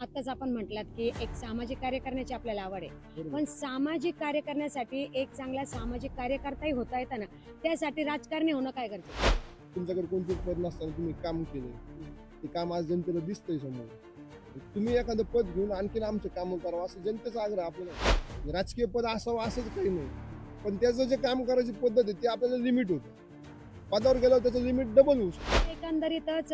आत्ताच आपण म्हटलात की एक सामाजिक कार्य करण्याची आपल्याला आवड आहे. पण सामाजिक कार्य करण्यासाठी एक चांगला सामाजिक कार्यकर्ताही होता येतं ना त्यासाठी राजकारणी होणं काय गरजेचं तुमच्याकडे कोणतेच पद नसताना तुम्ही काम केलंय? ते काम आज जनतेला दिसतंय समोर. तुम्ही एखादं पद घेऊन आणखीन आमचे काम करावं असं जनतेचा आग्रह आपल्याला राजकीय पद असावं असंच काही नाही. पण त्याचं जे काम करायची पद्धत आहे ते आपल्याला लिमिट होतं. पदावर गेल्यावर त्याचं लिमिट डबल होऊ शकतं. एकंदरीतच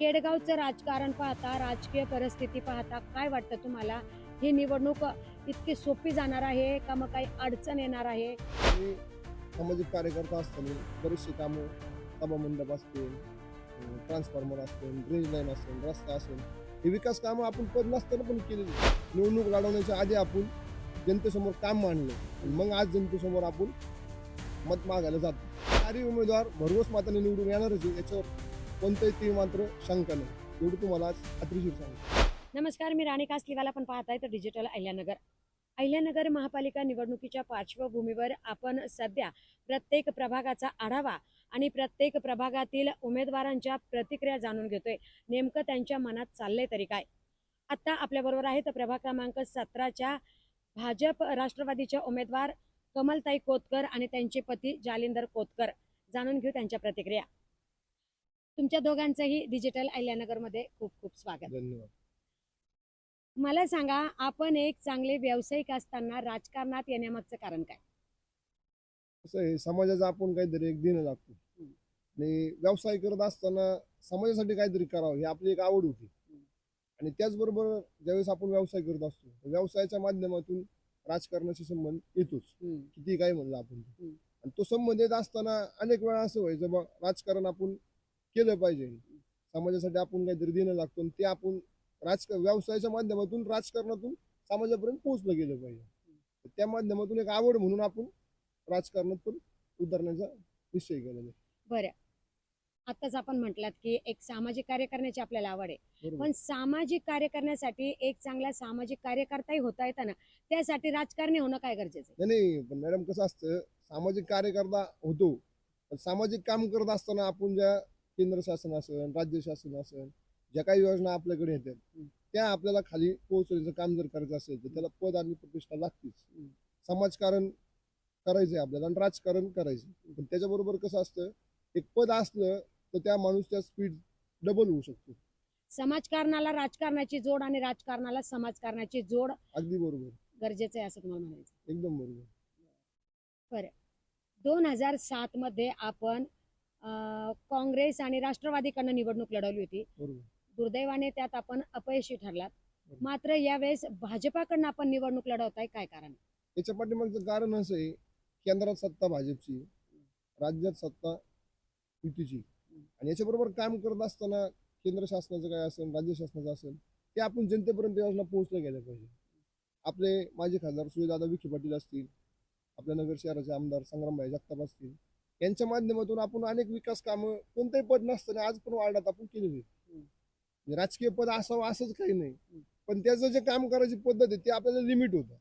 केडगावचं राजकारण पाहता राजकीय परिस्थिती पाहता काय वाटतं तुम्हाला? ही निवडणूक इतकी सोपी जाणार आहे का मग काही अडचण येणार आहे? आणि सामाजिक कार्यकर्ता असताना बरीचशी कामं सभा मंडप असतील ट्रान्सफॉर्मर असतील ड्रेन लाईन असेल रस्ता असेल हे विकास कामं आपण पद नसताना पण केलेली निवडणूक लढवण्याच्या आधी आपण जनतेसमोर काम मांडलं. आणि मग आज जनतेसमोर आपण मत मागायला जातो. सारी उमेदवार भरघोस माताने निवडून येणारच याच्यावर कोणतंही ती मात्र शंका नाही. एवढं तुम्हाला खात्रीशीर सांगतो. नमस्कार मी राणी कासलीवाला पण पाहताय तर डिजिटल अहिल्यानगर. अहिल्यानगर महापालिका निवडणुकीच्या पार्श्वभूमीवर आपण सध्या प्रत्येक प्रभागाचा आढावा आणि प्रत्येक प्रभागातील उमेदवारांच्या प्रतिक्रिया जाणून घेतोय. नेमकं त्यांच्या मनात चाललंय तरी काय? आत्ता आपल्याबरोबर आहेत प्रभाग क्रमांक सतराच्या भाजप राष्ट्रवादीच्या उमेदवार कमलताई कोतकर आणि त्यांचे पती जालिंदर कोतकर. जाणून घेऊ त्यांच्या प्रतिक्रिया. तुमच्या दोघांचंही डिजिटल अहिल्यानगरमध्ये खूप खूप स्वागत. धन्यवाद. मला सांगा आपण एक चांगले व्यावसायिक असताना राजकारणात येण्यामागचं कारण काय? कसं आहे समाजाचा आपण काहीतरी एक देणं लागतो. आणि व्यवसाय करत असताना समाजासाठी काहीतरी करावं ही आपली एक आवड होती. आणि त्याचबरोबर ज्यावेळेस आपण व्यवसाय करत असतो व्यवसायाच्या माध्यमातून राजकारणाशी संबंध येतोच. किती काय म्हणलं आपण. आणि तो संबंध येत असताना अनेक वेळा असं व्हायचं राजकारण आपण केलं पाहिजे. समाजासाठी आपण काहीतरी देणं लागतो ते आपण राजक व्यवसायाच्या माध्यमातून राजकारणातून समाजापर्यंत पोहोचलं गेलं पाहिजे. त्या माध्यमातून एक आवड म्हणून आपण राजकारणात पण उतरण्याचा निश्चय केलेला. बरं. आताच आपण म्हटलात की एक सामाजिक कार्य करण्याची आपल्याला आवड आहे. पण सामाजिक कार्य करण्यासाठी एक चांगला सामाजिक कार्यकर्ताही होता येतं ना? त्यासाठी राजकारणी होणं काय गरजेचं नाही पण मॅडम कसं असतं सामाजिक कार्यकर्ता होतो. पण सामाजिक काम करत असताना आपण ज्या केंद्र शासन असेल राज्य शासन असेल ज्या काही योजना आपल्याकडे येतात त्या आपल्याला खाली पोहोचवण्याचं काम जर करायचं असेल तर त्याला पद आणि प्रतिष्ठा लागतेच. समाजकारण करायचंय आपल्याला आणि राजकारण करायचं पण त्याच्याबरोबर कसं असतं एक पद असलं तर त्या माणूस त्या स्पीड डबल होऊ शकतो. समाजकारणाला राजकारणाची जोड आणि राजकारणाला समाजकारणाची जोड अगदी बरोबर. गरजेचं आहे असं तुम्हाला म्हणायचं एकदम बरोबर. दोन हजार सात मध्ये आपण काँग्रेस आणि राष्ट्रवादीकडनं निवडणूक लढवली होती. दुर्दैवाने त्यात आपण अपयशी ठरलात. मात्र यावेळेस भाजपाकडनं आपण निवडणूक लढवताय काय कारण? याच्या पाठीमागचं कारण असं आहे केंद्रात सत्ता भाजपची राज्यात सत्ता युतीची. आणि याच्याबरोबर काम करत असताना केंद्र शासनाचं काय असेल राज्य शासनाचं असेल ते आपण जनतेपर्यंत योजना पोहोचल्या गेल्या पाहिजे. आपले माजी खासदार सुजयदादा विखे पाटील असतील आपल्या नगर शहराचे आमदार संग्रामभाई जगताप असतील यांच्या माध्यमातून आपण अनेक विकास कामं कोणतेही पद नसताना आज पण वार्डात आपण केलेली. म्हणजे राजकीय पद असावं असंच काही नाही. पण त्याचं जे काम करायची पद्धत आहे ते आपल्याला लिमिट होतं.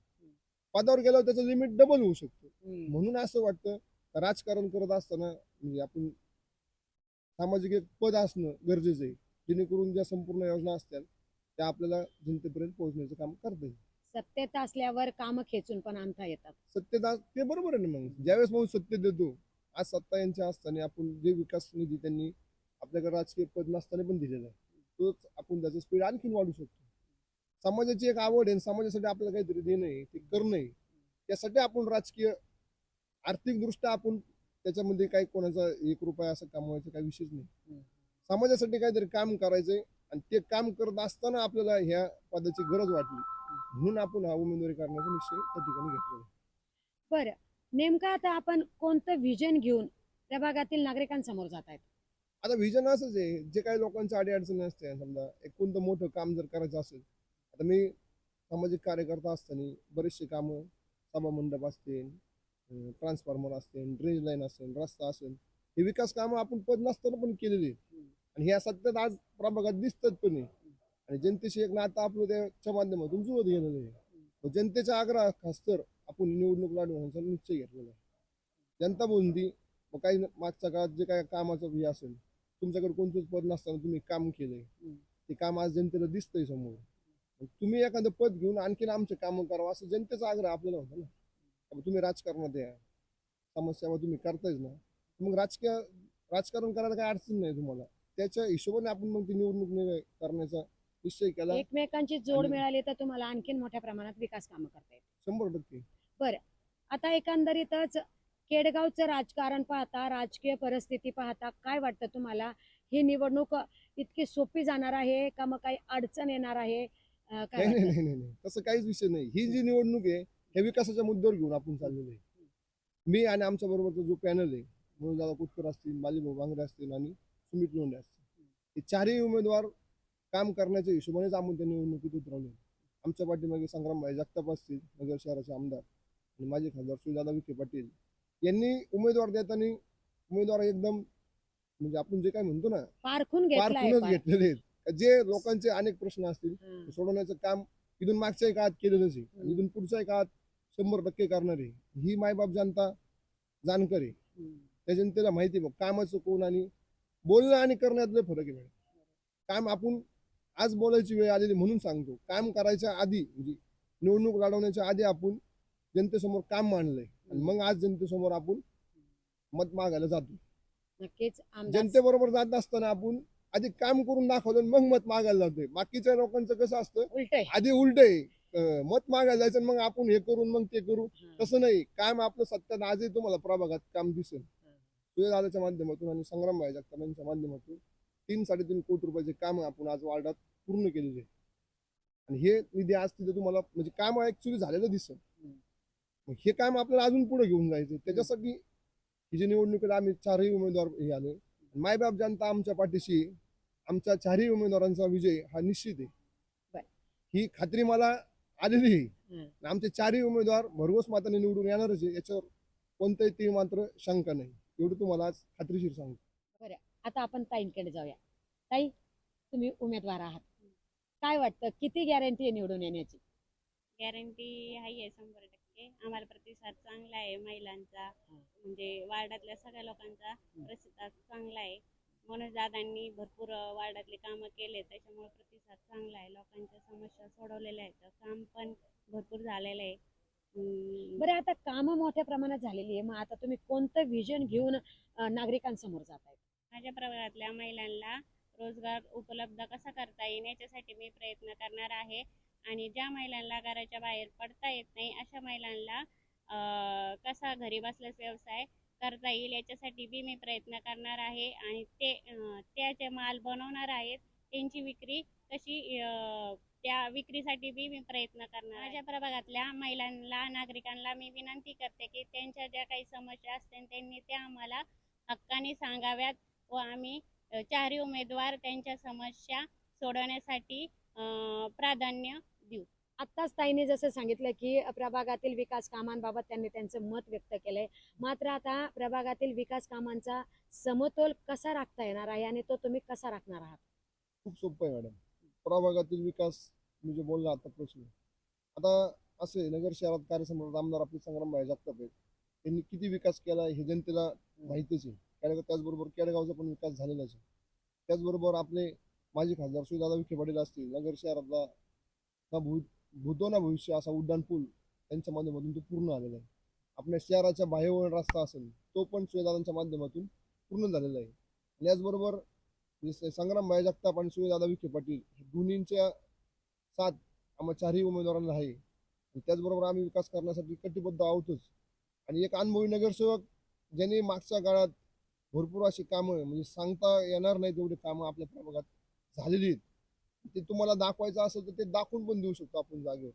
पदावर गेल्यावर त्याचं लिमिट डबल होऊ शकतं. म्हणून असं वाटतं राजकारण करत असताना म्हणजे आपण सामाजिक एक पद असणं गरजेचं आहे. जेणेकरून ज्या संपूर्ण योजना असतील त्या आपल्याला जनतेपर्यंत पोहोचण्याचं काम करता येईल. सत्तेत असल्यावर काम खेचून पण आणता येतात. सत्तेत ते बरोबर आहे ना मग. ज्यावेळेस मग सत्तेत देतो आज सत्ता यांच्या असताना आपण जे विकास निधी त्यांनी आपल्याकडे राजकीय पद नसताना पण दिलेला आहे तोच आपण त्याचं स्पीड आणखीन वाढू शकतो. समाजाची एक आवड आहे आणि समाजासाठी आपल्याला काहीतरी देणं आहे ते करणं आहे. त्यासाठी आपण राजकीय आर्थिक दृष्ट्या आपण त्याच्यामध्ये काही कोणाचा एक रुपया असं कमवायचं काही विषयच नाही. समाजासाठी काहीतरी काम करायचंय आणि ते काम करत असताना आपल्याला ह्या पदाची गरज वाटली. म्हणून आपण हा उमेदवारी करण्याचा निश्चय त्या ठिकाणी घेतलेला. बरं. नेमकं आता आपण कोणतं विजन घेऊन त्या भागातील नागरिकांसमोर जात आहेत आता व्हिजन असंच आहे. जे काही लोकांच्या अडीअडचणी असते समजा एक कोणतं मोठं काम जर करायचं असेल आता मी सामाजिक कार्यकर्ता असताना बरेचसे कामं सभा मंडप असतील ट्रान्सफॉर्मर असतील ड्रेन लाईन असेल रस्ता असेल हे विकास कामं आपण पद नसताना पण केलेली आणि ह्या सत्यात आज प्रभागात दिसतात पण आहे आणि जनतेशी एक नातं आपलं त्याच्या माध्यमातून जुळत गेलेलं आहे. मग जनतेच्या आग्रह खास तर आपण निवडणूक लढवण्याचा निश्चय घेतलेला आहे. जनता बोलती मग काही मागच्या काळात जे काही कामाचं हे असेल तुमच्याकडे कोणतंच पद नसताना तुम्ही काम केलंय. ते काम आज जनतेला दिसतंय समोर. तुम्ही एखादं पद घेऊन आणखीन आमचे कामं करावं असं जनतेचा आग्रह आपल्याला होता ना. तुम्ही राजकारणात या. समाजसेवा तुम्ही करतायच ना. मग राजकीय राजकारण करायला काही अडचण नाही तुम्हाला. त्याच्या हिशोबाने आपण मग ती निवडणूक करण्याचा निश्चय केला. एकमेकांची जोड मिळाली तर तुम्हाला आणखीन मोठ्या प्रमाणात विकास कामं करता येईल शंभर टक्के. आता एकंदरीतच केडगावचं राजकारण पाहता राजकीय परिस्थिती पाहता काय वाटतं तुम्हाला? ही निवडणूक इतकी सोपी जाणार आहे का मग काही अडचण येणार आहे? नाही नाही वाटतं? नाही नाही नाही. तसं काहीच विषय नाही. ही जी निवडणूक आहे हे विकासाच्या मुद्द्यावर घेऊन आपण चाललेलो आहे. मी आणि आमच्या बरोबरचा जो पॅनल आहे मनोजदादा कुटकर असतील बालीभाऊ बांगरे असतील आणि सुमित लोंढे असतील. हे चारही उमेदवार काम करण्याच्या हिशोबानेच आपण त्या निवडणुकीत उतरवले आमच्या पाठीमागे संग्रामभाई जगताप असतील नगर शहराचे आमदार. आणि माजी खासदार सुदादा विखे पाटील यांनी उमेदवार देताना उमेदवार एकदम म्हणजे आपण जे काय म्हणतो ना पारखून पारखूनच पार. घेतलेले आहेत जे लोकांचे अनेक प्रश्न असतील. ते सोडवण्याचं काम इथून मागच्याही काळात केलेलंच आहे आणि. इथून पुढच्याही काळात शंभर टक्के करणार आहे ही मायबाप जनता जाणकर आहे. त्या जनतेला माहिती आहे बघ कामाचं कोण आणि बोलणं आणि करण्यातलं फरक आहे मॅडम काम आपण आज बोलायची वेळ आलेली म्हणून सांगतो काम करायच्या आधी म्हणजे निवडणूक लढवण्याच्या आधी आपण जनतेसमोर काम मांडलंय. आणि मग आज जनतेसमोर आपण मत मागायला जातो नक्कीच जनतेबरोबर जात असताना आपण आधी काम करून दाखवलं आणि मग मत मागायला जातोय. बाकीच्या लोकांचं कसं असतं. आधी उलट आहे मत मागायला जायचं मग आपण हे करून मग ते करू. तसं नाही. काम आपलं सत्यात आजही तुम्हाला प्रभागात काम दिसेल. सूर्यदादाच्या माध्यमातून आणि संग्राम भाई जगताप यांच्या माध्यमातून तीन साडेतीन कोटी रुपयाचे काम आपण आज वार्डात पूर्ण केलेले आहे. आणि हे निधी आज तिथे तुम्हाला म्हणजे काम ऍक्च्युली झालेलं दिसेल. मग हे काम आपल्याला अजून पुढे घेऊन जायचं त्याच्यासाठी ही जी निवडणुकीला आम्ही चारही उमेदवार हे आले. मायबाप जनता आमच्या पाठीशी. आमच्या चारही उमेदवारांचा विजय हा निश्चित आहे. बरं. ही खात्री मला आलेली आहे. आमचे चारही उमेदवार भरघोस माताने निवडून येणारच आहे. याच्यावर कोणत्याही ती मात्र शंका नाही. एवढं तुम्हाला आज खात्रीशीर सांगतो. आता आपण ताईंकडे जाऊया. ताई तुम्ही उमेदवार आहात. काय वाटतं? किती गॅरंटी आहे निवडून येण्याची? गॅरंटी आहे शंभर टक्के. आम्हाला प्रतिसाद चांगला आहे. महिलांचा म्हणजे वार्डातल्या सगळ्या लोकांचा प्रतिसाद चांगला आहे. मनोज दादांनी भरपूर वार्डातले कामं केले त्याच्यामुळे प्रतिसाद चांगला आहे. लोकांच्या समस्या सोडवलेल्या आहेत. काम पण भरपूर झालेलं आहे. बरं आता कामं मोठ्या प्रमाणात झालेली आहे. मग आता तुम्ही कोणतं व्हिजन घेऊन नागरिकांसमोर जात आहे माझ्या प्रभागातल्या महिलांना रोजगार उपलब्ध कसा करता येईल याच्यासाठी मी प्रयत्न करणार आहे. आणि ज्या महिलांना घराच्या बाहेर पडता येत नाही अशा महिलांना कसा घरी बसल्यास व्यवसाय करता येईल याच्यासाठी बी मी प्रयत्न करणार आहे. आणि ते त्याचे माल बनवणार आहेत त्यांची विक्री कशी त्या विक्रीसाठी बी मी प्रयत्न करणार माझ्या प्रभागातल्या महिलांना नागरिकांना मी विनंती करते की त्यांच्या ज्या काही समस्या असतील त्यांनी त्या आम्हाला हक्काने सांगाव्यात व आम्ही चारही उमेदवार त्यांच्या समस्या सोडवण्यासाठी प्राधान्य देऊ. आत्ताच ताईने जसं सांगितलं की प्रभागातील विकास कामांबाबत त्यांनी त्यांचं मत व्यक्त केलंय. मात्र आता प्रभागातील विकास कामांचा समतोल कसा राखता येणार आहे आणि तो तुम्ही कसा राखणार आहात? खूप सोपं आहे मॅडम. प्रभागातील विकास मी जे बोलला आता प्रश्न. आता असे नगर शहरात कार्यसम्राट आमदार आपले संग्राम भाई जगताप आहेत. त्यांनी किती विकास केला हे जनतेला माहितीच आहे. केडगाव त्याचबरोबर केडगावचा पण विकास झालेलाच आहे. त्याचबरोबर आपले माजी खासदार सुदादा विखे पाटील असतील नगर शहरातला ना भू भूतो ना भविष्य असा उड्डाण पूल त्यांच्या माध्यमातून तो पूर्ण आलेला आहे. आपल्या शहराच्या बाह्यवळण रस्ता असेल तो पण सुयदादांच्या माध्यमातून पूर्ण झालेला आहे. आणि याचबरोबर संग्राम भाई जगताप आणि सुयदादा विखे पाटील दोन्हींच्या साथ आम्हा चारही उमेदवारांना आहे. आणि त्याचबरोबर आम्ही विकास करण्यासाठी कटिबद्ध आहोतच. आणि एक अनुभवी नगरसेवक ज्यांनी मागच्या काळात भरपूर अशी कामं म्हणजे सांगता येणार नाही तेवढी कामं आपल्या प्रभागात झालेली आहेत. ते तुम्हाला दाखवायचं असेल तर ते दाखवून पण देऊ शकतो आपण जागेवर.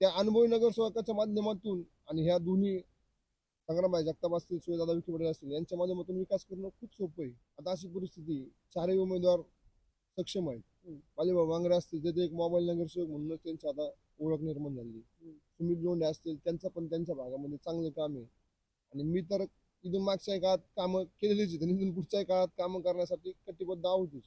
त्या अनुभवी नगरसेवकाच्या माध्यमातून आणि ह्या दोन्ही संग्रामभाई जगताप असतील सुवेदादा विखे पाटील असतील यांच्या माध्यमातून विकास करणं खूप सोपं आहे. आता अशी परिस्थिती. चारही उमेदवार सक्षम आहेत. बालीभाऊ वांगरे असतील ते एक मोबाईल नगरसेवक म्हणूनच त्यांची आता ओळख निर्माण झाली सुमित लोंढे असतील त्यांचं पण त्यांच्या भागामध्ये चांगलं काम आहे. आणि मी तर इथून मागच्या काळात कामं केलेलीच आहेत आणि इथून पुढच्या काळात कामं करण्यासाठी कटिबद्ध आहोतच.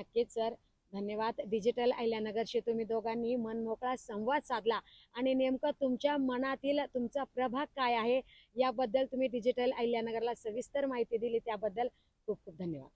नक्कीच सर. धन्यवाद. डिजिटल अहिल्यानगरशी तुम्ही दोघांनी मनमोकळा संवाद साधला आणि नेमकं तुमच्या मनातील तुमचा प्रभाग काय आहे याबद्दल तुम्ही डिजिटल अहिल्यानगरला सविस्तर माहिती दिली त्याबद्दल खूप खूप धन्यवाद.